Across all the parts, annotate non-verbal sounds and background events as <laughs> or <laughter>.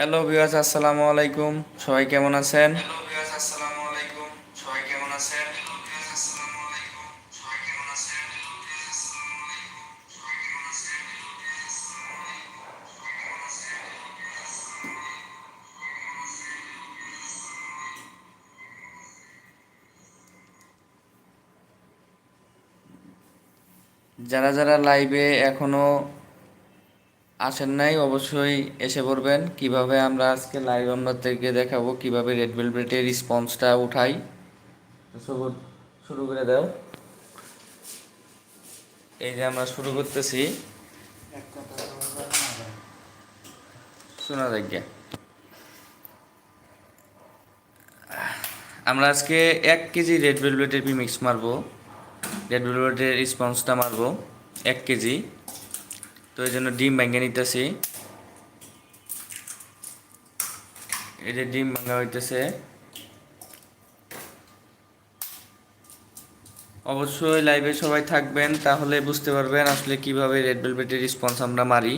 Hello viewers আসসালামু আলাইকুম সবাই কেমন আছেন যারা যারা লাইভে এখনও আসেন নাই, অবশ্যই এসে পড়বেন। কীভাবে আমরা আজকে লাইভ আপনাদেরকে দেখাবো, কীভাবে রেড ভেলভেটের রেসপন্সটা উঠাই। শুরু- করে দাও। এই যে আমরা শুরু করতেছি। শোনা যাক। আমরা আজকে এক কেজি রেড ভেলভেটের মিক্স মারবো। রেড ভেলভেটের রেসপন্সটা মারবো, এক কেজি। তো এই জন্য ডিম ভেঙে নিতেছি। এই যে ডিম ভাঙা হইতেছে। অবশ্যই লাইভে সবাই থাকবেন তাহলে বুঝতে পারবেন আসলে কীভাবে রেড ভেলভেটের রেসপন্স আমরা মারি।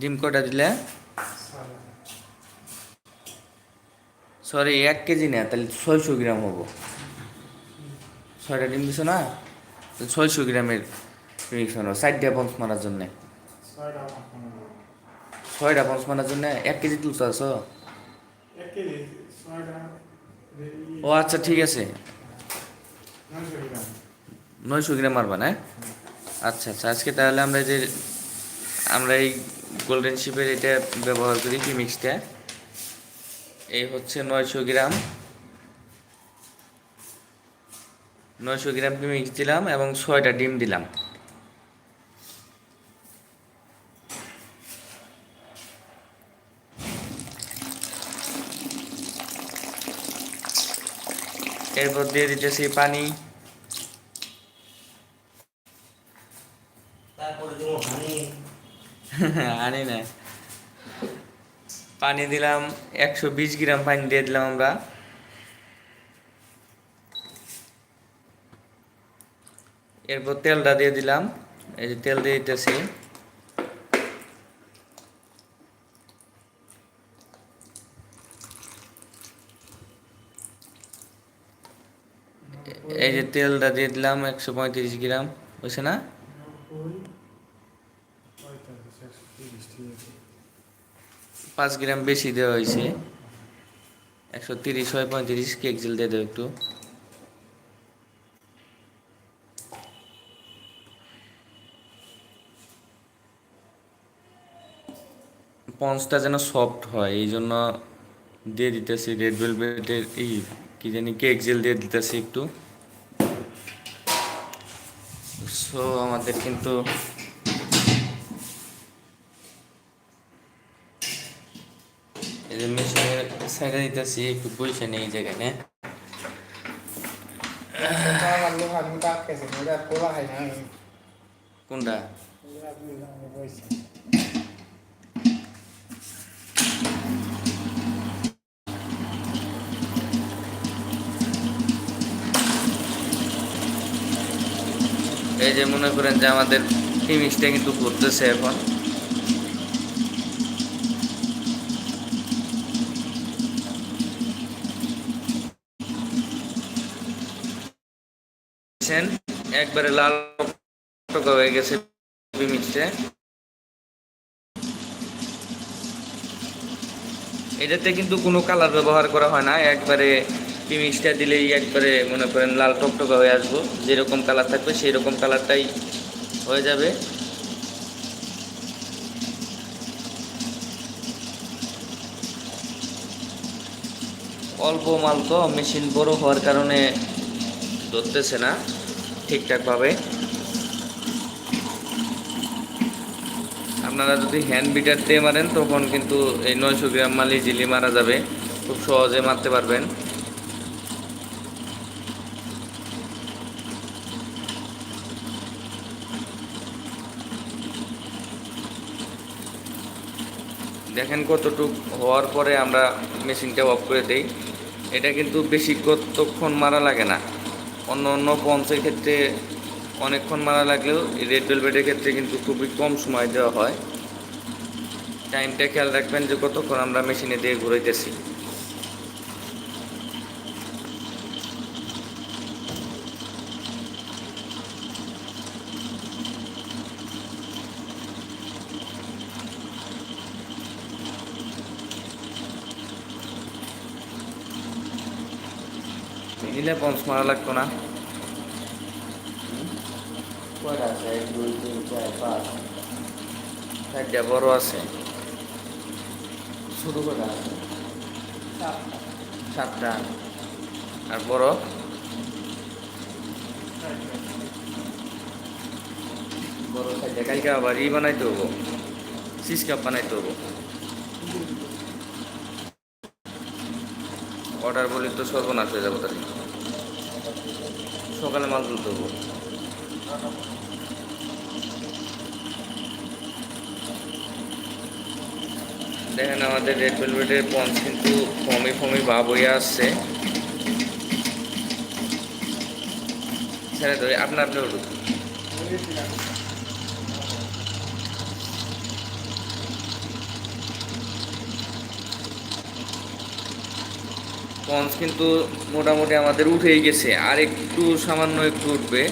ডিম কটা দিলে? সরি এক কেজি না তাহলে ছয়শো গ্রাম হব। ছয়টা ডিম দিছো না? তো ছয়শো গ্রামের মিক্স মারো চারটা পঞ্চ মারার জন্যে। ছয়টা পঞ্চ মারার জন্য এক কেজি তুলছো আছো? ও আচ্ছা ঠিক আছে। নয়শো গ্রাম মারবা না? আচ্ছা আচ্ছা আজকে তাহলে আমরা যে, আমরা এই গোল্ডেন শিপের এটা ব্যবহার করি মিক্সটা এই হচ্ছে নয়শো গ্রাম। নয়শো গ্রাম মিক্স দিলাম এবং ছয়টা ডিম দিলাম। এরপর দিয়ে দিতেছি পানি। আনি <laughs> না পানি দিলাম একশো বিশ গ্রাম পানি দিয়ে দিলাম আমরা। এরপর তেলটা দিয়ে দিলাম। এই যে তেল দিয়ে দিতেছি। এই যে তেলটা দিয়ে দিলাম, একশো পঁয়ত্রিশ গ্রাম। বুঝছে না? পাঁচ গ্রাম বেশি দেওয়া হয়েছে। একশো তিরিশ হয় পঁয়ত্রিশ, কেক জেল দিয়ে দেবো একটু। পঞ্চটা যেন সফট হয় এই জন্য দিয়ে দিতেছি রেড ভেলভেটের এই কি জানি কেক জেল দিয়ে দিতেছি একটু। সো আমাদের কিন্তু এই যে মেশিনের সাইডে দিতেছি একটু পয়সা নেই এই জায়গায় হ্যাঁ? কোনটা? এই যে মনে করেন যে আমাদের ফিমিক্সটা কিন্তু ঘুরতেছে এখন। একবারে লাল হয়ে গেছে ফিমিক্সটা এটাতে কিন্তু কোনো কালার ব্যবহার করা হয় না, একবারে ফিমিক্সটা দিলেই একবারে মনে করেন লাল টকটকা হয়ে আসব। যেরকম কালার থাকবে সেই রকম কালারটাই হয়ে যাবে। অল্প মাল তো, মেশিন বড় হওয়ার কারণে ধরতেছে না ঠিকঠাকভাবে। আপনারা যদি হ্যান্ড বিটার দিয়ে মারেন, তখন কিন্তু এই নয়শো গ্রাম মাল ইজিলি মারা যাবে। খুব সহজে মারতে পারবেন। দেখেন কতটুক হওয়ার পরে আমরা মেশিনটা অফ করে দেই। এটা কিন্তু বেশি কতক্ষণ মারা লাগে না। অন্য অন্য পঞ্চের ক্ষেত্রে অনেকক্ষণ মারা লাগলেও রেড ভেলভেটের ক্ষেত্রে কিন্তু খুবই কম সময় দেওয়া হয়। টাইমটা খেয়াল রাখবেন যে কতক্ষণ আমরা মেশিনে দিয়ে ঘুরাইতেছি। নিলে পঞ্চ মারা লাগতো না। বড় আছে। ছোটো আছে? সাতটা। আর বড়? বড় চারটা কালকে আবার ই বানাইতে হব। সিস কাপ বানাইতে হব। অর্ডার বলি তো সর্বনাশ হয়ে যাব তাহলে। সকালে মাল তুলতে হব। দেখেন আমাদের রেড ভেলভেটের পঞ্চ কিন্তু ফমি ফমি ভাব হয়ে আসছে। ছেড়ে ধরে আপনার আপনি উঠুন। পঞ্চ কিন্তু মোটামুটি আমাদের উঠেই গেছে। আর একটু সামান্য একটু উঠবে।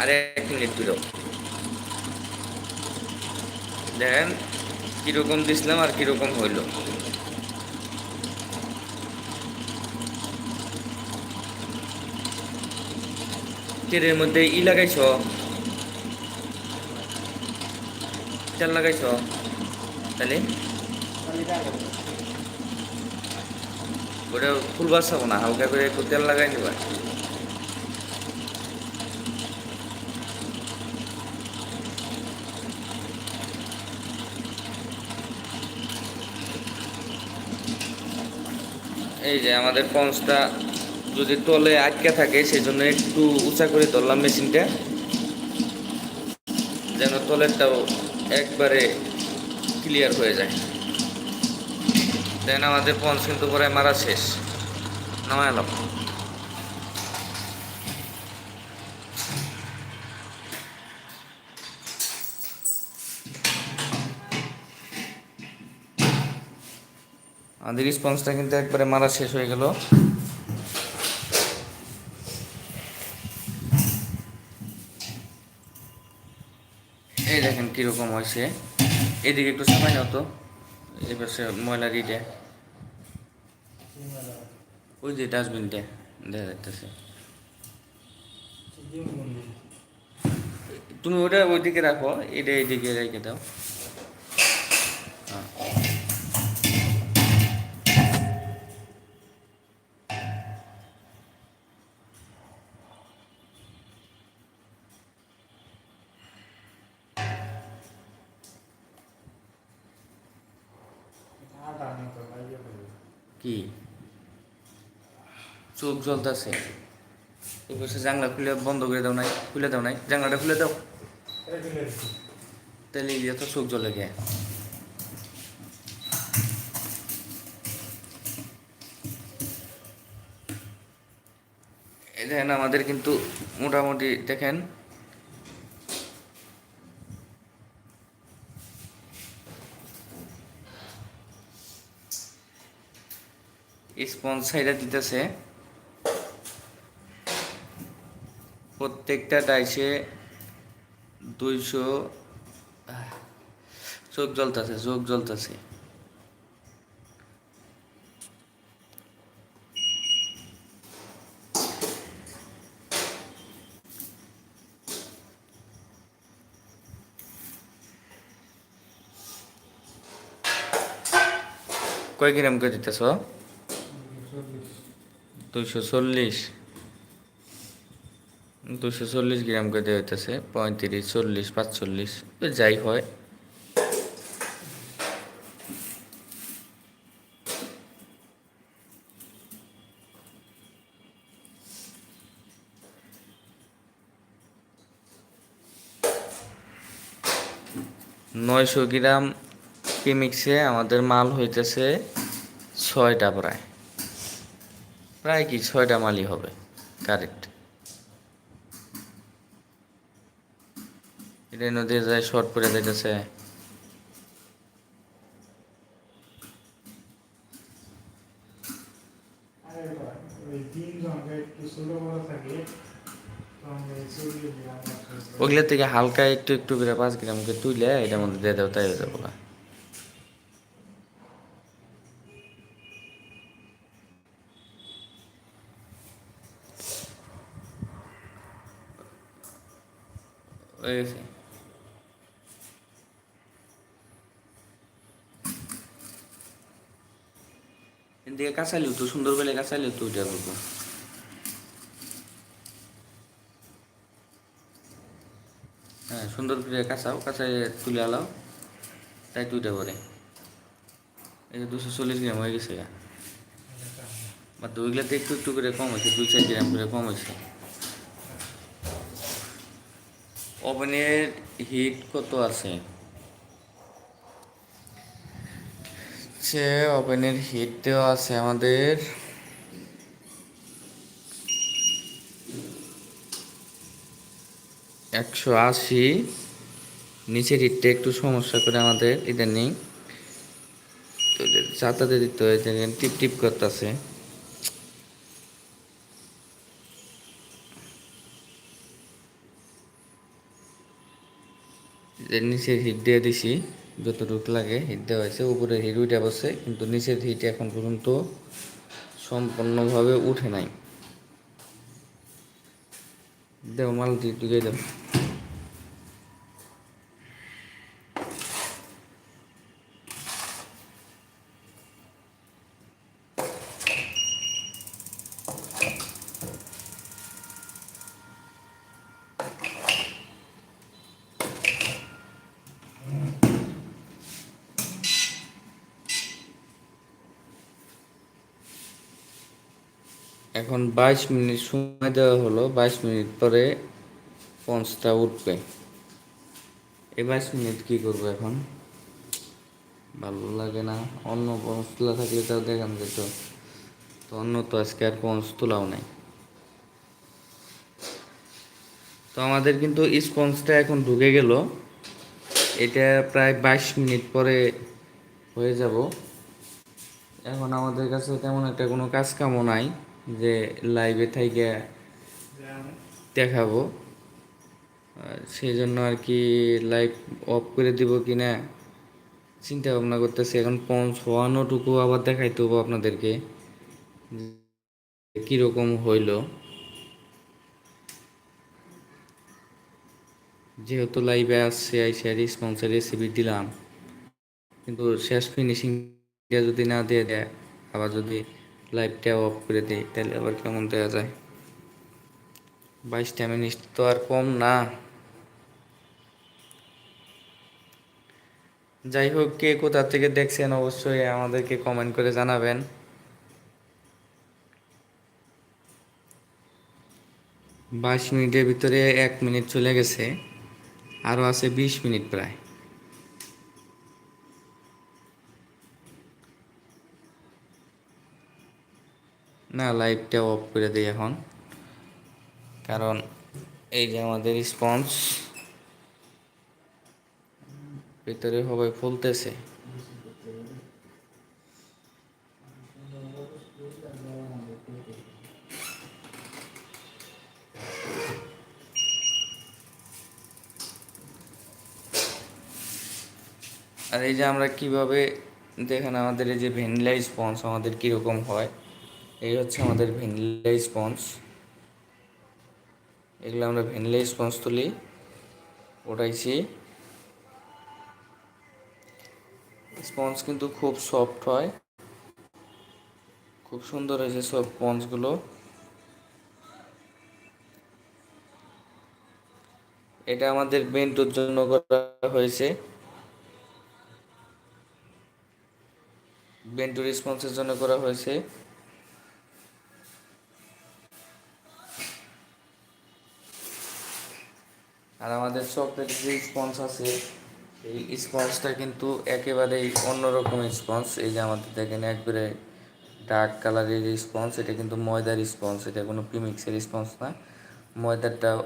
আর এক মিনিট দিল দেখেন, কীরকম দিছিলাম আর কীরকম হইল। তেলের মধ্যে ই লাগাইছ? তেল লাগাইছ? তাহলে? ওটা ফুল বাসাবো না, হালকা করে একটু তেল লাগাই নিবা। এই যে আমাদের পঞ্চটা যদি তলে আটকে থাকে সেই জন্য একটু উঁচা করে ধরলাম মেশিনটা। যেন তলেরটাও একবারে ক্লিয়ার হয়ে যায়। দেন আমাদের পঞ্চ কিন্তু পরে মারা শেষ। নামাইলাম আমাদের রেসপন্সটা কিন্তু একবারে মারা শেষ হয়ে গেল। এই দেখেন কীরকম হয়েছে। এদিকে একটু সময় নাও তো। এই পাশে ময়লার ইটে ওই যে ডাস্টবিনটা দেখা যাচ্ছে তুমি ওটা ওইদিকে রাখো এটা এইদিকে রেখে দাও। জ্বলতেছে এই বসে জানলা খুলে বন্ধ করে দাও নাই, খুলে দাও নাই। জানলাটা খুলে দাও। তাহলে এই তো চোখ জ্বলে গে। দেখেন আমাদের কিন্তু মোটামুটি দেখেন। স্পঞ্জ সাইডে দিতেছে। প্রত্যেকটা ডাইসে দুইশো চোখ জ্বলতেছে চোখ জ্বলতেছে। কয় গ্রাম করে দিতেছ? দুইশো চল্লিশ। দুশো চল্লিশ গ্রাম করে দেওয়া হইতেছে, পঁয়ত্রিশ, চল্লিশ, পাঁচচল্লিশ যাই হয়। নয়শো গ্রাম প্রিমিক্সে আমাদের মাল হইতেছে ছয়টা প্রায়। প্রায় কি ছয়টা মালই হবে, কারেক্ট? ট্রেনও দিয়ে যায় শর্ট করে যাইতেছে। বড় থাকে হালকা একটু একটু করে পাঁচ গ্রাম করে তুইলে এটার মধ্যে দিয়ে দাও তাই হয়ে যাব। হয়ে গেছে। এদিকে কাঁচালিও তো, সুন্দর করে কাঁচালিও তো ওইটা করব। হ্যাঁ সুন্দর করে কাঁচাও কাঁচায় তুলে আলাও। তাই তুইটা করে। এই দুশো চল্লিশ গ্রাম হয়ে গেছে গা। বাট ওইগুলোতে একটু একটু করে কম হয়েছে, দুই চার গ্রাম করে কম হয়েছে। ওভেনের হিট কত আছে? সে ওভেনের হিট দেওয়া আছে আমাদের। একশো আশি। নিচের হিটটা একটু সমস্যা করে আমাদের ইদানিং চাতাতে দিতে হয় টিপ টিপ করতেছে। নিচের হিট দিয়ে দিছি। যতটুকু লাগে হিট দেওয়া হয়েছে। উপরে হিট উঠে বসে, কিন্তু নিচের হিট এখন পর্যন্ত সম্পূর্ণভাবে উঠে নাই। দেও মালটি ঢুকে দেব এখন বাইশ মিনিট সময় দেওয়া হলো, বাইশ মিনিট পরে পঞ্চটা উঠবে। এই বাইশ মিনিট কি করব এখন? ভালো লাগে না। অন্য পঞ্চ তোলা থাকলে তাও দেখান যেত। তো অন্য তো আজকে আর পঞ্চ তোলাও নাই। তো আমাদের কিন্তু স্পঞ্জটা এখন ঢুকে গেল। এটা প্রায় বাইশ মিনিট পরে হয়ে যাব। এখন আমাদের কাছে তেমন একটা কোনো কাজ কামও নাই। যে লাইভে থেকে দেখাবো। সেই জন্য আর কি লাইভ অফ করে দিব কি না চিন্তা ভাবনা করতেছি। এখন পঞ্চ হওয়ানোটুকু আবার দেখাইতে হব আপনাদেরকে কীরকম হইল। যেহেতু লাইভে আসছে, আইসে রেসপন্সের রেসিপি দিলাম। কিন্তু শেষ ফিনিশিং যদি না দিয়ে দেয়, আবার যদি লাইভটা অফ করে দিই, তাহলে আবার কেমন দেওয়া যায়? বাইশটা মিনিট তো আর কম না। যাই হোক, কে কোথা থেকে দেখছেন অবশ্যই আমাদেরকে কমেন্ট করে জানাবেন। বাইশ মিনিটের ভিতরে এক মিনিট চলে গেছে আরও আছে বিশ মিনিট প্রায়। না লাইভটা অফ করে দিই এখন। কারণ এই যে আমাদের স্পঞ্জ ভিতরে সবাই ফুলতেছে। আর এই যে আমরা কীভাবে দেখেন আমাদের এই যে ভ্যানিলা স্পঞ্জ আমাদের কীরকম হয়? এই হচ্ছে আমাদের ভ্যানিলা স্পঞ্জ। এগুলো আমরা ভ্যানিলা স্পঞ্জ তুলি, ওটাইছি। স্পঞ্জ কিন্তু খুব সফট হয়। খুব সুন্দর হয়েছে সব স্পঞ্জগুলো। এটা আমাদের বেন্টুর জন্য করা হয়েছে। বেন্টু রেসপন্সের জন্য করা হয়েছে। আর আমাদের চকলেট যে স্পঞ্জ আছে, এই স্পঞ্জটা কিন্তু একেবারেই অন্যরকম স্পঞ্জ এই যে আমাদের দেখেন একবারে ডার্ক কালারের স্পঞ্জ এটা কিন্তু ময়দার স্পঞ্জ এটা কোনো প্রিমিক্সের স্পঞ্জ না। ময়দারটাও,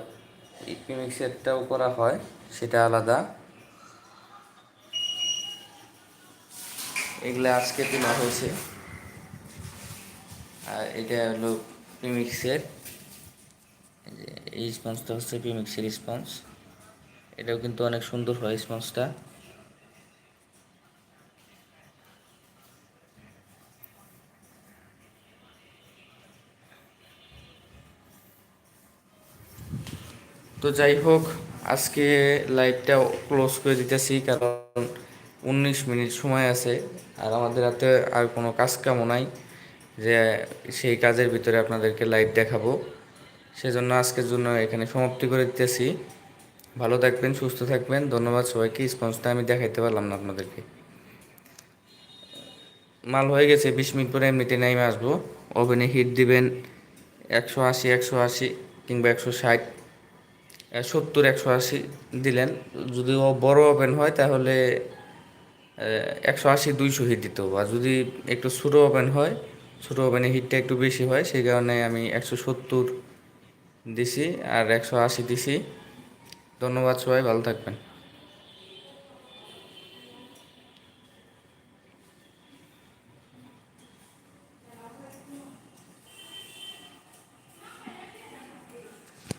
এই প্রিমিক্সেরটাও করা হয়, সেটা আলাদা। এগুলো আজকে তোলা হয়েছে। আর এটা হলো পিমিক্সের এই যে এই স্পঞ্জটা হচ্ছে পিমিক্সের স্পঞ্জ। এটাও কিন্তু অনেক সুন্দর হয় স্পঞ্জটা। তো যাই হোক, আজকে লাইভটা ক্লোজ করে দিতেছি, কারণ উনিশ মিনিট সময় আছে, আর আমাদের হাতে আর কোনো কাজ কামও নাই যে সেই কাজের ভিতরে আপনাদেরকে লাইভ দেখাবো। সেজন্য আজকের জন্য এখানে সমাপ্তি করে দিতেছি। ভালো থাকবেন, সুস্থ থাকবেন। ধন্যবাদ সবাইকে। স্পন্সটা আমি দেখাইতে পারলাম না আপনাদেরকে। মাল হয়ে গেছে, বিশ মিনিট পরে এমনিতে নেমে আসব। ওভেনে হিট দিবেন একশো আশি একশো আশি কিংবা একশো ষাট সত্তর, একশো আশি দিলেন। যদি ও বড় ওভেন হয় তাহলে একশো আশি, দুইশো হিট দিতে হবে। আর যদি একটু ছোটো ওভেন হয়, ছোটো ওভেনে হিটটা একটু বেশি হয়, সেই কারণে আমি একশো সত্তর দিছি আর একশো আশি দিছি। ধন্যবাদ সবাই ভালো থাকবেন।